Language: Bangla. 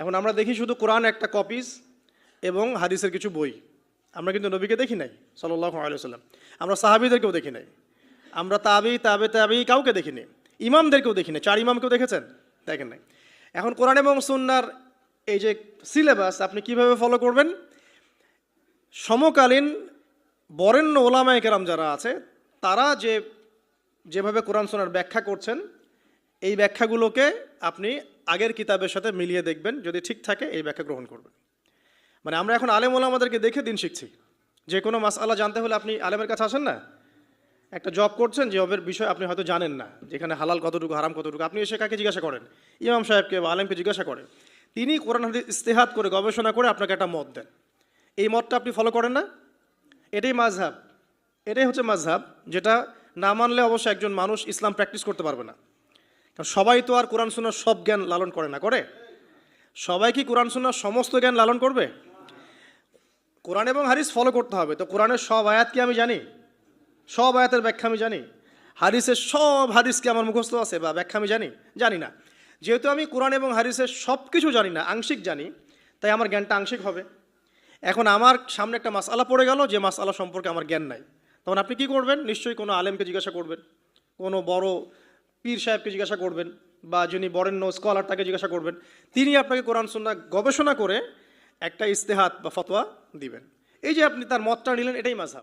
এখন আমরা দেখি শুধু কোরআন একটা কপিস এবং হাদিসের কিছু বই। আমরা কিন্তু নবীকে দেখি নাই সাল্লাহ আলাইসাল্লাম আমরা সাহাবিদেরকেও দেখি নাই। আমরা তাবি, তাবে, তাবি কাউকে দেখিনি ইমামদেরকেও দেখি নাই। চার ইমামকেও দেখেছেন? দেখেন নাই। এখন কোরআন এবং সুন্নার এই যে সিলেবাস আপনি কীভাবে ফলো করবেন? সমকালীন বরেণ্য ওলামায় কেরাম যারা আছে, তারা যে, যেভাবে কোরআন সোনার ব্যাখ্যা করছেন, এই ব্যাখ্যাগুলোকে আপনি আগের কিতাবের সাথে মিলিয়ে দেখবেন, যদি ঠিক থাকে, এই ব্যাখ্যা গ্রহণ করবেন। মানে আমরা এখন আলেম ওলামাদেরকে দেখে দিন শিখছি। যে কোনো মাসআলা জানতে হলে আপনি আলেমের কাছে আসেন না। একটা জব করছেন জবের বিষয় আপনি হয়তো জানেন না। যেখানে হালাল কতটুকু, হারাম কতটুকু, আপনি এসে কাকে জিজ্ঞাসা করেন? ইমাম সাহেবকে বা আলেমকে জিজ্ঞাসা করেন। তিনি কোরআন, হাদিস ইস্তেহাত করে, গবেষণা করে আপনাকে একটা মত দেন। এই মতটা আপনি ফলো করেন না? এটাই মাঝহাব। এটাই হচ্ছে মাঝহাব, যেটা না মানলে অবশ্যই একজন মানুষ ইসলাম প্র্যাকটিস করতে পারবে না। কারণ সবাই তো আর কোরআন শোনার সব জ্ঞান লালন করে না, করে? সবাই কি কোরআন শোনার সমস্ত জ্ঞান লালন করবে? কোরআন এবং হারিস ফলো করতে হবে। তো কোরআনের সব আয়াত কি আমি জানি? সব আয়াতের ব্যাখ্যা আমি জানি। হারিসের সব হাদিস কি আমার মুখস্থ আছে বা ব্যাখ্যা আমি জানি? জানি না। যেহেতু আমি কোরআন এবং হারিসের সব কিছু জানি না, আংশিক জানি, তাই আমার জ্ঞানটা আংশিক হবে। এখন আমার সামনে একটা মাসআলা পড়ে গেল, যে মাসআলা সম্পর্কে আমার জ্ঞান নাই। তখন আপনি কি করবেন? নিশ্চয়ই কোনো আলেমকে জিজ্ঞাসা করবেন। কোনো বড় পীর সাহেবকে জিজ্ঞাসা করবেন বা যিনি বরেণ্য স্কলার তাকে জিজ্ঞাসা করবেন, তিনি আপনাকে কোরআন, সুন্নাহ গবেষণা করে একটা ইস্তেহাত বা ফতোয়া দিবেন। এই যে আপনি তার মতটা নিলেন, এটাই মাঝহাব